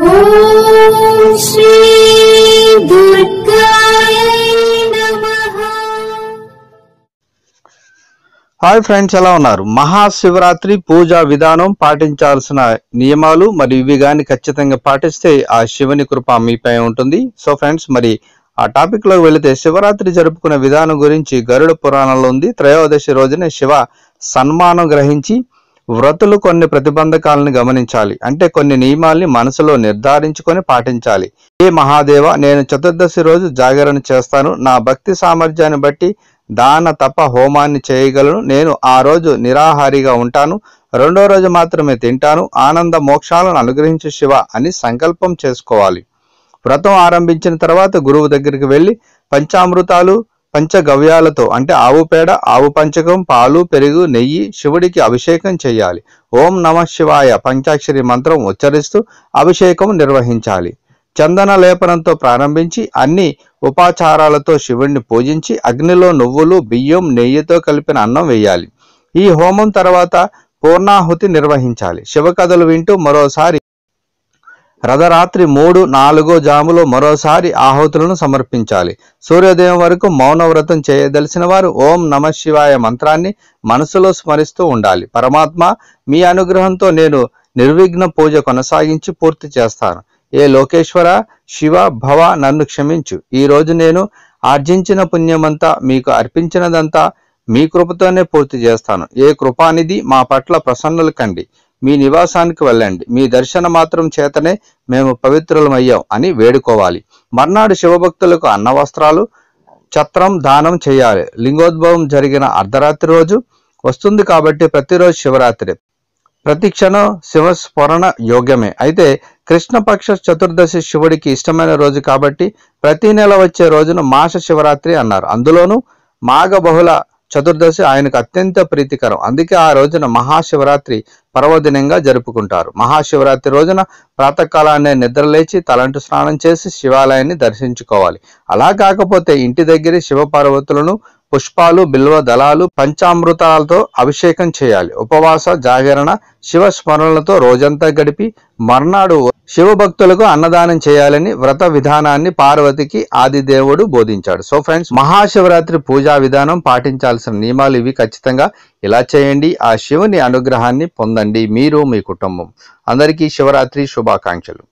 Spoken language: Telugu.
హాయ్ ఫ్రెండ్స్ ఎలా ఉన్నారు? మహాశివరాత్రి పూజా విధానం పాటించాల్సిన నియమాలు మరి ఇవి కానీ ఖచ్చితంగా పాటిస్తే ఆ శివుని కృప మీపై ఉంటుంది. సో ఫ్రెండ్స్ మరి ఆ టాపిక్లోకి వెళితే శివరాత్రి జరుపుకునే విధానం గురించి గరుడ పురాణంలో ఉంది. త్రయోదశి రోజున శివ సన్మానం గ్రహించి వ్రతులు కొన్ని ప్రతిబంధకాలను గమనించాలి. అంటే కొన్ని నియమాల్ని మనసులో నిర్ధారించుకొని పాటించాలి. ఏ మహాదేవ నేను చతుర్దశి రోజు జాగరణ చేస్తాను. నా భక్తి సామర్థ్యాన్ని బట్టి దాన తప హోమాన్ని చేయగలను. నేను ఆ రోజు నిరాహారిగా ఉంటాను. రెండో రోజు మాత్రమే తింటాను. ఆనంద మోక్షాలను అనుగ్రహించు శివ అని సంకల్పం చేసుకోవాలి. వ్రతం ఆరంభించిన తర్వాత గురువు దగ్గరికి వెళ్ళి పంచామృతాలు పంచగవ్యాలతో అంటే ఆవు పేడ ఆవు పంచకం పాలు పెరుగు నెయ్యి శివుడికి అభిషేకం చేయాలి. ఓం నమ శివాయ పంచాక్షరి మంత్రం ఉచ్చరిస్తూ అభిషేకం నిర్వహించాలి. చందన లేపనంతో ప్రారంభించి అన్ని ఉపాచారాలతో శివుణ్ణి పూజించి అగ్నిలో నువ్వులు బియ్యం నెయ్యితో కలిపిన అన్నం వేయాలి. ఈ హోమం తర్వాత పూర్ణాహుతి నిర్వహించాలి. శివకథలు వింటూ మరోసారి రథరాత్రి మూడు నాలుగో జాములో మరోసారి ఆహుతులను సమర్పించాలి. సూర్యోదయం వరకు మౌనవ్రతం చేయదలసిన చేయదలిసిన వారు ఓం నమ శివాయ మంత్రాన్ని మనసులో స్మరిస్తూ ఉండాలి. పరమాత్మ మీ అనుగ్రహంతో నేను నిర్విఘ్న పూజ కొనసాగించి పూర్తి చేస్తాను. ఏ లోకేశ్వర శివ భవ నన్ను క్షమించు. ఈ రోజు నేను ఆర్జించిన పుణ్యమంతా మీకు అర్పించినదంతా మీ కృపతోనే పూర్తి చేస్తాను. ఏ కృపానిధి మా పట్ల ప్రసన్నులు కండి. మీ నివాసానికి వెళ్ళండి. మీ దర్శన మాత్రం చేతనే మేము పవిత్రులమయ్యాం అని వేడుకోవాలి. మర్నాడు శివభక్తులకు అన్న వస్త్రాలు ఛత్రం దానం చేయాలి. లింగోద్భవం జరిగిన అర్ధరాత్రి రోజు వస్తుంది కాబట్టి ప్రతిరోజు శివరాత్రి. ప్రతి క్షణం శివస్మరణ యోగ్యమే. అయితే కృష్ణపక్ష చతుర్దశి శివుడికి ఇష్టమైన రోజు కాబట్టి ప్రతి నెల వచ్చే రోజును మాస శివరాత్రి అన్నారు. అందులోనూ మాఘ బహుళ చతుర్దశి ఆయనకు అత్యంత ప్రీతికరం. అందుకే ఆ రోజున మహాశివరాత్రి పర్వదినంగా జరుపుకుంటారు. మహాశివరాత్రి రోజున ప్రాతకాలాన్నే నిద్రలేచి తలంటు స్నానం చేసి శివాలయాన్ని దర్శించుకోవాలి. అలా కాకపోతే ఇంటి దగ్గర శివపార్వతులను పుష్పాలు బిల్వ దళాలు పంచామృతాలతో అభిషేకం చేయాలి. ఉపవాస జాగరణ శివ స్మరణలతో రోజంతా గడిపి మర్నాడు శివభక్తులకు అన్నదానం చేయాలని వ్రత విధానాన్ని పార్వతికి ఆదిదేవుడు బోధించాడు. సో ఫ్రెండ్స్ మహాశివరాత్రి పూజా విధానం పాటించాల్సిన నియమాలు ఇవి ఖచ్చితంగా. ఇలా చేయండి. ఆ శివుని అనుగ్రహాన్ని పొందండి మీరు మీ కుటుంబం. అందరికీ శివరాత్రి శుభాకాంక్షలు.